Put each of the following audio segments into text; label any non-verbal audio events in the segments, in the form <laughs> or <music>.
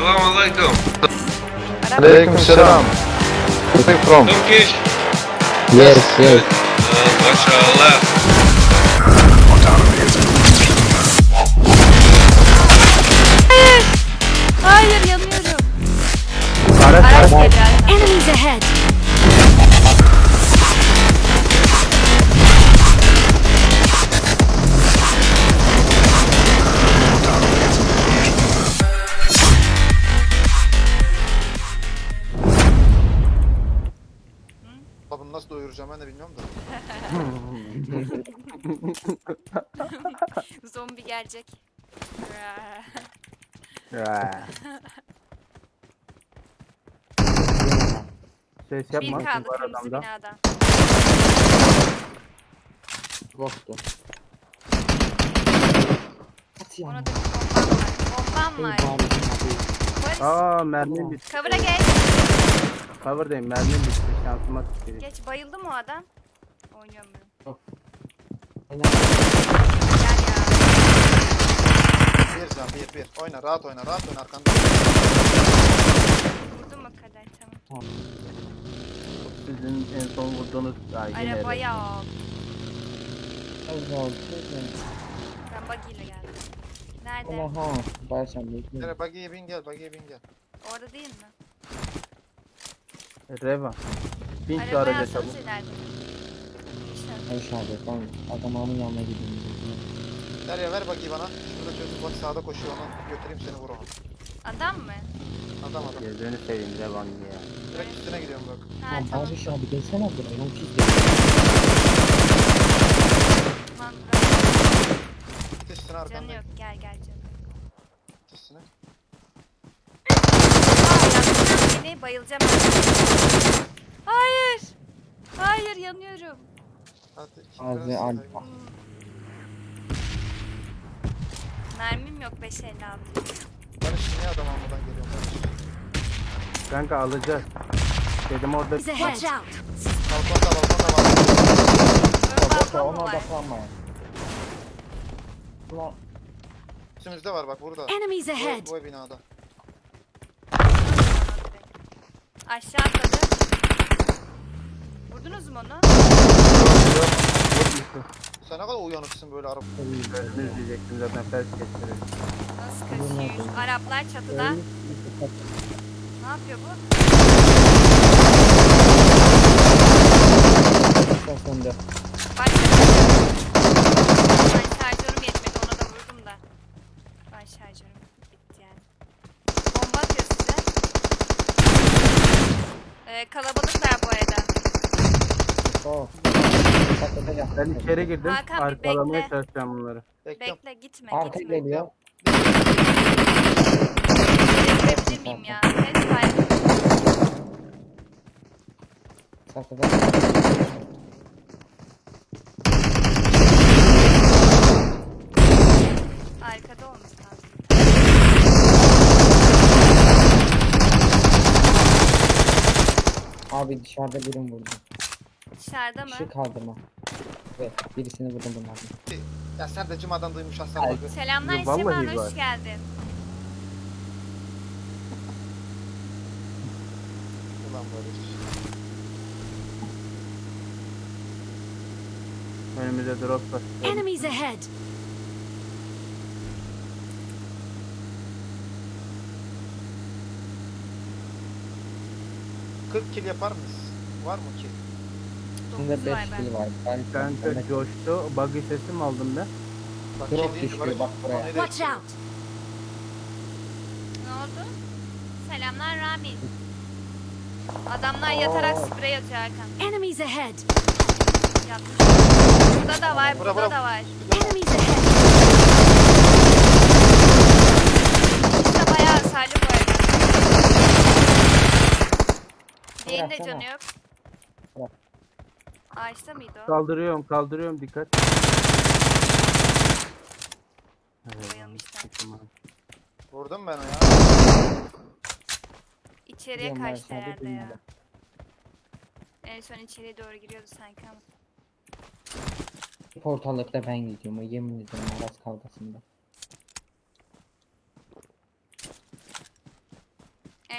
Salam alaikum. Aleyküm selam. Where are you from? Turkish? Yes, yes. Uh, mashallah. Nasıl doyuracağım ben de bilmiyorum da. <laughs> Zombi gelecek. Ses Bir yapma. kaldı var kırmızı adamda. binada. Boktu. Ona da bir bombam var. Bombam var. Polis. Aa mermim bitti. Cover'a geç. Cover'dayım mermim bitti. Şansıma tüküreyim. Geç bayıldı mı o adam? Oynuyorum ben. Gel ya. Bir can bir bir. Oyna rahat oyna rahat oyna arkanda. Vurdu mu kadar tamam. Sizin en son vurduğunuz daha yine. Arabaya al. Allah Allah. Ben buggy ile geldim. Nerede? Oha. Başlam bekliyorum. Nere buggy'ye bin gel buggy'ye bin gel. Orada değil mi? Reva. Bin şu araca çabuk. Ayşe abi ben adamın yanına gideyim. Nereye ver buggy'yi bana. Şurada çocuk bak sağda koşuyor onu. Götüreyim seni vur onu. Adam mı? Adam adam. Gözünü seveyim Revan ya. Direkt üstüne gidiyorum bak. Ha Lan tamam. Barış abi gelsene buraya. Yol çiz Tamam. Git üstüne Canı arkanda. yok. Gel gel canım. Git üstüne. Aa beni. Bayılacağım. Hayır. Hayır yanıyorum. Hadi. iki Ağzı tanesi al. hayvan. Mermim yok 556. Barış niye adam almadan geliyorsun Barış? Kanka alacağız. Dedim orada Enemies ahead! Watch out! Balkonda balkonda var. Ön Boşa balkon mu ona var? odaklanmayın. Ulan Üstümüzde var bak burada. Enemies Bu, ahead! bu binada. Aşağı atladı. Vurdunuz mu onu? Sen ne kadar uyanıksın böyle araba. Önümüz diyecektim zaten ters geçtirelim. Nasıl kaçıyor? Araplar çatıda. Ne yapıyor bu? atasında. Başladı. Ben şarjörüm yetmedi ona da vurdum da. Ben şarjörüm bitti yani. Bomba atıyor size. Ee, kalabalıklar bu arada. Oh. Patladı ya. Ben içeri girdim. Hakan bir Arkalamaya bekle. çalışacağım bunları. Bekliyorum. Bekle gitme Arka gitme. geliyor. Bekleyebilir miyim ya? Lütfen. Patladı. Arkada olmuş Abi dışarıda birim vurdu. Dışarıda mı? Kişi kaldırma. Evet birisini vurdum bunlardan. Ya sen de cumadan duymuş Hasan Ay. abi. Selamlar Ya vallahi var. hoş geldin. Ulan Barış. Önümüzde drop var. Enemies ahead! Kırk kill yapar mıyız? Var mı kill? Şimdi 9 5 var ben. kill var. Ben Kanka coştu. Buggy sesi mi aldım ben? Bak Drop kill düşüyor, Barış, bak buraya. Watch gidiyor? out! Ne oldu? Selamlar Rami. Adamlar yatarak sprey atıyor Hakan. Enemies ahead! Yatmış. Burada da var, Bura, burada bura. da var. Enemies ahead! İşte bayağı hasarlı bu arada. Diğerinde Bıraksana. canı yok. Ağaçta mıydı o? Kaldırıyorum kaldırıyorum dikkat. Bayılmışlar. Tamam. Vurdum ben o ya. İçeriye Biliyorum ben, kaçtı sadece herhalde ya. duymadım. En son içeriye doğru giriyordu sanki ama. Ortalıkta ben gidiyorum. Yemin ediyorum Aras kavgasında.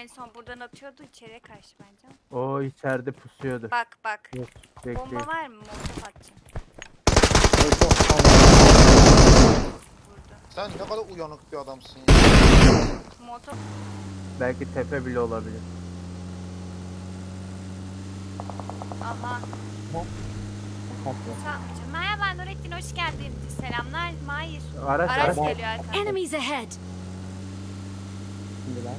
En son buradan atıyordu içeriye karşı bence. O içeride pusuyordu. Bak bak. Yok. Bekleyin. Bomba var mı? Molotof atacağım. Çok. Sen ne kadar uyanık bir adamsın ya. Molotof Belki tepe bile olabilir. aha. Kaplı. Tamam. Merhaba Nurettin hoş geldin. Selamlar. Mahir. Araç Araç araç. geliyor. Enemies ahead! Şimdiler.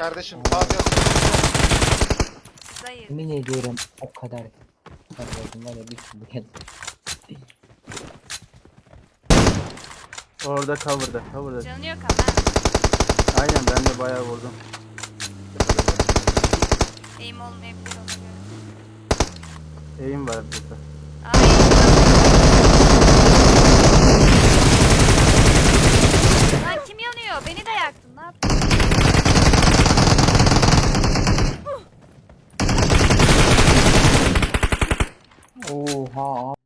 Kardeşim abi zayıf. Yemin ediyorum o kadar. Kardeşim var ya bir sürü geldi. Orada cover'da. Cover'da. Canı yok ama. Aynen ben de bayağı vurdum. Eğim olmayabilir ona göre. Eğim var burada. Ay. Lan kim yanıyor? Beni de yaktın. Ne yaptın? 好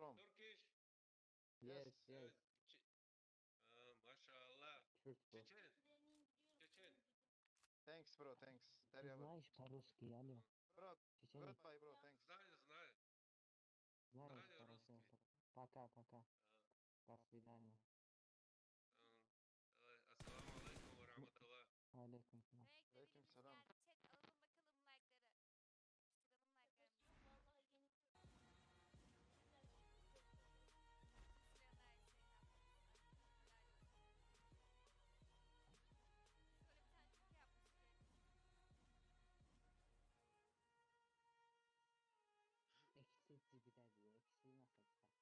from? Turkish. Yes, yes. Uh, mashallah. Türk bu. Chechen. Chechen. Thanks bro thanks. Derya bro. Знаешь по-русски, алло. Bro Чеченец. goodbye bro thanks. Знаю, знаю. Знаешь Знаю хорошо. русский. Пока, пока. До свидания. Uh, Assalamu alaikum wa rahmatullah. Алейкум салам. Eksi bir de diyor. Eksi nasıl çıkar?